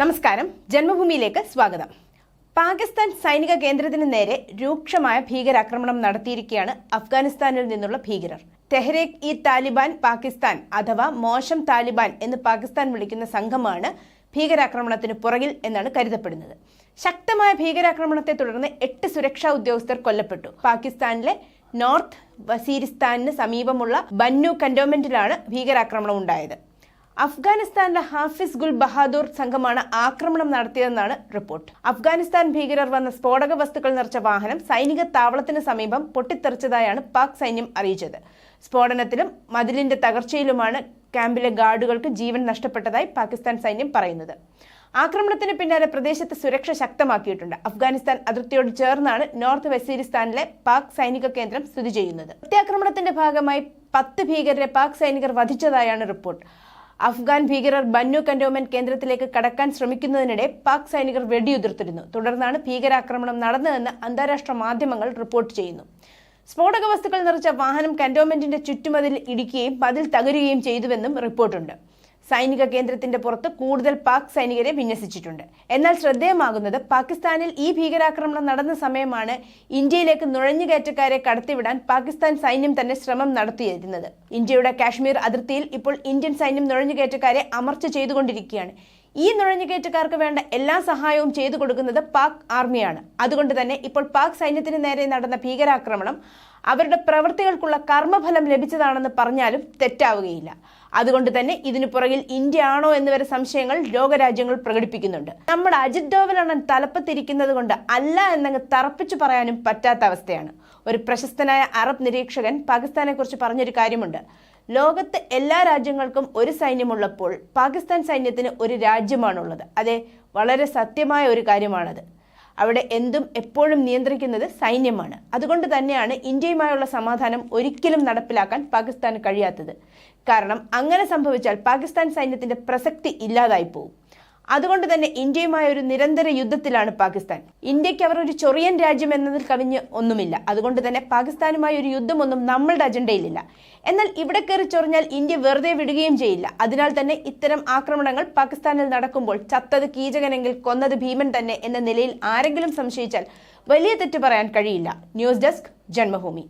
നമസ്കാരം. ജന്മഭൂമിയിലേക്ക് സ്വാഗതം. പാകിസ്ഥാൻ സൈനിക കേന്ദ്രത്തിന് നേരെ രൂക്ഷമായ ഭീകരാക്രമണം നടത്തിയിരിക്കുകയാണ് അഫ്ഗാനിസ്ഥാനിൽ നിന്നുള്ള ഭീകരർ. തെഹ്രേക്ക് ഇ താലിബാൻ പാകിസ്ഥാൻ അഥവാ മോശം താലിബാൻ എന്ന് പാകിസ്ഥാൻ വിളിക്കുന്ന സംഘമാണ് ഭീകരാക്രമണത്തിന് പുറകിൽ എന്നാണ് കരുതപ്പെടുന്നത്. ശക്തമായ ഭീകരാക്രമണത്തെ തുടർന്ന് എട്ട് സുരക്ഷാ ഉദ്യോഗസ്ഥർ കൊല്ലപ്പെട്ടു. പാകിസ്ഥാനിലെ നോർത്ത് വസീരിസ്ഥാനിന് സമീപമുള്ള ബന്നു കന്റോൺമെന്റിലാണ് ഭീകരാക്രമണം ഉണ്ടായത്. അഫ്ഗാനിസ്ഥാനിലെ ഹാഫിസ് ഗുൽ ബഹാദൂർ സംഘമാണ് ആക്രമണം നടത്തിയതെന്നാണ് റിപ്പോർട്ട്. അഫ്ഗാനിസ്ഥാൻ ഭീകരർ വന്ന സ്ഫോടക വസ്തുക്കൾ നിറച്ച വാഹനം സൈനിക താവളത്തിന് സമീപം പൊട്ടിത്തെറിച്ചതായാണ് പാക് സൈന്യം അറിയിച്ചത്. സ്ഫോടനത്തിലും മതിലിന്റെ തകർച്ചയിലുമാണ് ക്യാമ്പിലെ ഗാർഡുകൾക്ക് ജീവൻ നഷ്ടപ്പെട്ടതായി പാകിസ്ഥാൻ സൈന്യം പറയുന്നത്. ആക്രമണത്തിന് പിന്നാലെ പ്രദേശത്ത് സുരക്ഷ ശക്തമാക്കിയിട്ടുണ്ട്. അഫ്ഗാനിസ്ഥാൻ അതിർത്തിയോട് ചേർന്നാണ് നോർത്ത് വെസീരിസ്ഥാനിലെ പാക് സൈനിക കേന്ദ്രം സ്ഥിതി ചെയ്യുന്നത്. പ്രത്യാക്രമണത്തിന്റെ ഭാഗമായി പത്ത് ഭീകരരെ പാക് സൈനികർ വധിച്ചതായാണ് റിപ്പോർട്ട്. അഫ്ഗാൻ ഭീകരർ ബന്നു കന്റോൺമെന്റ് കേന്ദ്രത്തിലേക്ക് കടക്കാൻ ശ്രമിക്കുന്നതിനിടെ പാക് സൈനികർ വെടിയുതിർത്തിരുന്നു. തുടർന്നാണ് ഭീകരാക്രമണം നടന്നതെന്ന് അന്താരാഷ്ട്ര മാധ്യമങ്ങൾ റിപ്പോർട്ട് ചെയ്യുന്നു. സ്ഫോടക വസ്തുക്കൾ നിറച്ച വാഹനം കന്റോൺമെന്റിന്റെ ചുറ്റുമതിൽ ഇടിക്കുകയും മതിൽ തകരുകയും ചെയ്തുവെന്നും റിപ്പോർട്ടുണ്ട്. സൈനിക കേന്ദ്രത്തിന്റെ പുറത്ത് കൂടുതൽ പാക് സൈനികരെ വിന്യസിച്ചിട്ടുണ്ട്. എന്നാൽ ശ്രദ്ധേയമാകുന്നത് പാകിസ്ഥാനിൽ ഈ ഭീകരാക്രമണം നടന്ന സമയമാണ് ഇന്ത്യയിലേക്ക് നുഴഞ്ഞുകയറ്റക്കാരെ കടത്തിവിടാൻ പാകിസ്ഥാൻ സൈന്യം തന്നെ ശ്രമം നടത്തിയിരുന്നത്. ഇന്ത്യയുടെ കാശ്മീർ അതിർത്തിയിൽ ഇപ്പോൾ ഇന്ത്യൻ സൈന്യം നുഴഞ്ഞുകയറ്റക്കാരെ അമർച്ച ചെയ്തുകൊണ്ടിരിക്കുകയാണ്. ഈ നുഴഞ്ഞുകയറ്റക്കാർക്ക് വേണ്ട എല്ലാ സഹായവും ചെയ്തു കൊടുക്കുന്നത് പാക് ആർമിയാണ്. അതുകൊണ്ട് തന്നെ ഇപ്പോൾ പാക് സൈന്യത്തിന് നേരെ നടന്ന ഭീകരാക്രമണം അവരുടെ പ്രവൃത്തികൾക്കുള്ള കർമ്മഫലം ലഭിച്ചതാണെന്ന് പറഞ്ഞാലും തെറ്റാവുകയില്ല. അതുകൊണ്ട് തന്നെ ഇതിനു പുറകിൽ ഇന്ത്യ ആണോ എന്ന് വരെ സംശയങ്ങൾ ലോകരാജ്യങ്ങൾ പ്രകടിപ്പിക്കുന്നുണ്ട്. നമ്മുടെ അജിത് ഡോവലണ്ണൻ തലപ്പത്തിരിക്കുന്നത് കൊണ്ട് അല്ല എന്നങ്ങ് തറപ്പിച്ചു പറയാനും പറ്റാത്ത അവസ്ഥയാണ്. ഒരു പ്രശസ്തനായ അറബ് നിരീക്ഷകൻ പാകിസ്ഥാനെ കുറിച്ച് പറഞ്ഞൊരു കാര്യമുണ്ട്. ലോകത്ത് എല്ലാ രാജ്യങ്ങൾക്കും ഒരു സൈന്യമുള്ളപ്പോൾ പാകിസ്ഥാൻ സൈന്യത്തിന് ഒരു രാജ്യമാണുള്ളത്. അതെ വളരെ സത്യമായ ഒരു കാര്യമാണത്. അവിടെ എന്തും എപ്പോഴും നിയന്ത്രിക്കുന്നത് സൈന്യമാണ്. അതുകൊണ്ട് തന്നെയാണ് ഇന്ത്യയുമായുള്ള സമാധാനം ഒരിക്കലും നടപ്പിലാക്കാൻ പാകിസ്ഥാന് കഴിയാത്തത്. കാരണം അങ്ങനെ സംഭവിച്ചാൽ പാകിസ്ഥാൻ സൈന്യത്തിന്റെ പ്രസക്തി ഇല്ലാതായി പോകും അതുകൊണ്ട് തന്നെ ഇന്ത്യയുമായ ഒരു നിരന്തര യുദ്ധത്തിലാണ് പാകിസ്ഥാൻ. ഇന്ത്യയ്ക്ക് അവർ ഒരു ചൊറിയൻ രാജ്യം എന്നതിൽ കവിഞ്ഞ് ഒന്നുമില്ല. അതുകൊണ്ട് തന്നെ പാകിസ്ഥാനുമായി ഒരു യുദ്ധമൊന്നും നമ്മളുടെ അജണ്ടയിലില്ല. എന്നാൽ ഇവിടെ കയറി ചൊറിഞ്ഞാൽ ഇന്ത്യ വെറുതെ വിടുകയും ചെയ്യില്ല. അതിനാൽ തന്നെ ഇത്തരം ആക്രമണങ്ങൾ പാകിസ്ഥാനിൽ നടക്കുമ്പോൾ ചത്തത് കീചകനെങ്കിൽ കൊന്നത് ഭീമൻ തന്നെ എന്ന നിലയിൽ ആരെങ്കിലും സംശയിച്ചാൽ വലിയ തെറ്റ് പറയാൻ കഴിയില്ല. News desk Janmabhumi.